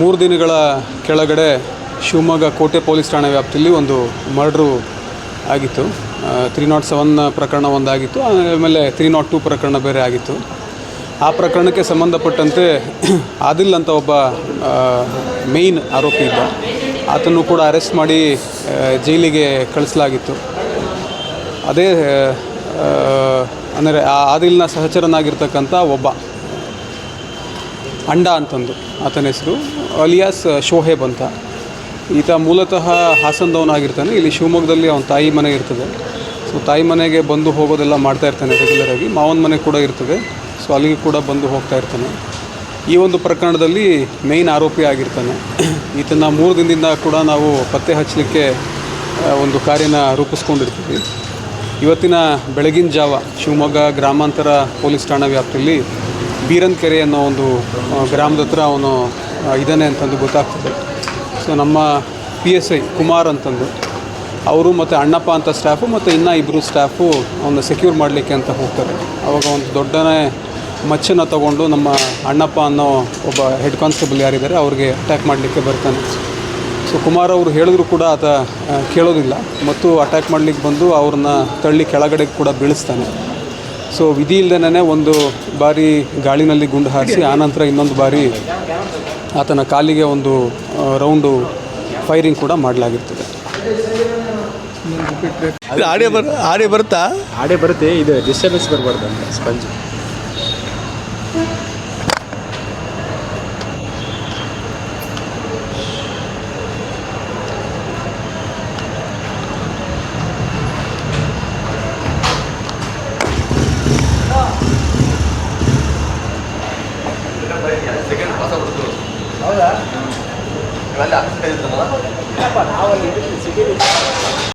ಮೂರು ದಿನಗಳ ಕೆಳಗಡೆ ಶಿವಮೊಗ್ಗ ಕೋಟೆ ಪೊಲೀಸ್ ಠಾಣೆ ವ್ಯಾಪ್ತಿಯಲ್ಲಿ ಒಂದು ಮರ್ಡ್ರು ಆಗಿತ್ತು. ತ್ರೀ ನಾಟ್ ಸೆವೆನ್ ಪ್ರಕರಣ ಒಂದಾಗಿತ್ತು. ಆಮೇಲೆ ತ್ರೀ ನಾಟ್ ಟೂ ಪ್ರಕರಣ ಬೇರೆ ಆಗಿತ್ತು. ಆ ಪ್ರಕರಣಕ್ಕೆ ಸಂಬಂಧಪಟ್ಟಂತೆ ಆದಿಲ್ ಅಂತ ಒಬ್ಬ ಮೇಯ್ನ್ ಆರೋಪಿ ಇದ್ದ. ಆತನ್ನು ಕೂಡ ಅರೆಸ್ಟ್ ಮಾಡಿ ಜೈಲಿಗೆ ಕಳಿಸಲಾಗಿತ್ತು. ಅದೇ ಅಂದರೆ ಆ ಆದಿಲ್ನ ಸಹಚರನಾಗಿರ್ತಕ್ಕಂಥ ಒಬ್ಬ, ಅಂಡ ಅಂತಂದು. ಆತನ ಹೆಸರು ಅಲಿಯಾಸ್ ಶೋಹೇಬ್ ಅಂತ. ಈತ ಮೂಲತಃ ಹಾಸನದವನಾಗಿರ್ತಾನೆ ಇಲ್ಲಿ ಶಿವಮೊಗ್ಗದಲ್ಲಿ ಅವನ ತಾಯಿ ಮನೆ ಇರ್ತದೆ. ಸೊ ತಾಯಿ ಮನೆಗೆ ಬಂದು ಹೋಗೋದೆಲ್ಲ ಮಾಡ್ತಾ ಇರ್ತಾನೆ ರೆಗ್ಯುಲರಾಗಿ ಮಾವನ ಮನೆ ಕೂಡ ಇರ್ತದೆ. ಸೊ ಅಲ್ಲಿಗೆ ಕೂಡ ಬಂದು ಹೋಗ್ತಾ ಇರ್ತಾನೆ. ಈ ಒಂದು ಪ್ರಕರಣದಲ್ಲಿ ಮೇಯ್ನ್ ಆರೋಪಿ ಆಗಿರ್ತಾನೆ. ಈತನ ಮೂರು ದಿನದಿಂದ ಕೂಡ ನಾವು ಪತ್ತೆ ಹಚ್ಚಲಿಕ್ಕೆ ಒಂದು ಕಾರ್ಯನ ರೂಪಿಸ್ಕೊಂಡಿರ್ತೀವಿ. ಇವತ್ತಿನ ಬೆಳಗಿನ ಜಾವ ಶಿವಮೊಗ್ಗ ಗ್ರಾಮಾಂತರ ಪೊಲೀಸ್ ಠಾಣಾ ವ್ಯಾಪ್ತಿಯಲ್ಲಿ ಬೀರನ್ಕೆರೆ ಅನ್ನೋ ಒಂದು ಗ್ರಾಮದ ಹತ್ರ ಅವನು ಇದ್ದಾನೆ ಅಂತಂದು ಗೊತ್ತಾಗ್ತದೆ. ಸೊ ನಮ್ಮ ಪಿ ಎಸ್ ಐ ಕುಮಾರ್ ಅಂತಂದು, ಅವರು ಮತ್ತು ಅಣ್ಣಪ್ಪ ಅಂತ ಸ್ಟಾಫು ಮತ್ತು ಇನ್ನೂ ಇಬ್ಬರು ಸ್ಟಾಫು ಅವನ್ನ ಸೆಕ್ಯೂರ್ ಮಾಡಲಿಕ್ಕೆ ಅಂತ ಹೋಗ್ತಾರೆ. ಅವಾಗ ಒಂದು ದೊಡ್ಡನೇ ಮಚ್ಚನ್ನು ತಗೊಂಡು ನಮ್ಮ ಅಣ್ಣಪ್ಪ ಅನ್ನೋ ಒಬ್ಬ ಹೆಡ್ ಕಾನ್ಸ್ಟೇಬಲ್ ಯಾರಿದ್ದಾರೆ, ಅವ್ರಿಗೆ ಅಟ್ಯಾಕ್ ಮಾಡಲಿಕ್ಕೆ ಬರ್ತಾನೆ. ಸೊ ಕುಮಾರ್ ಅವರು ಹೇಳಿದ್ರು ಕೂಡ ಆತ ಕೇಳೋದಿಲ್ಲ. ಮತ್ತು ಅಟ್ಯಾಕ್ ಮಾಡಲಿಕ್ಕೆ ಬಂದು ಅವ್ರನ್ನ ತಳ್ಳಿ ಕೆಳಗಡೆ ಕೂಡ ಬೀಳಿಸ್ತಾನೆ. ಸೊ ವಿಧಿ ಇಲ್ಲದೇ ಒಂದು ಬಾರಿ ಗಾಳಿನಲ್ಲಿ ಗುಂಡು ಹಾರಿಸಿ ಆನಂತರ ಇನ್ನೊಂದು ಬಾರಿ ಆತನ ಕಾಲಿಗೆ ಒಂದು ರೌಂಡು ಫೈರಿಂಗ್ ಕೂಡ ಮಾಡಲಾಗಿರ್ತದೆ. ಬರ್ ಆಡಿಯೋ ಬರುತ್ತಾ? ಆಡೇ ಬರುತ್ತೆ ಇದು ಡಿಸ್ಟರ್ಬೆನ್ಸ್ ಬರಬಾರ್ದು ಸ್ಪಂಜ್. ಸೆಕೆಂಡ್ ಪಾಸ್ ಹುಡುಗರು ಹೌದಾ ಇವೆಲ್ಲ ಅಲ್ಲಿ ಇರ್ತದಲ್ಲ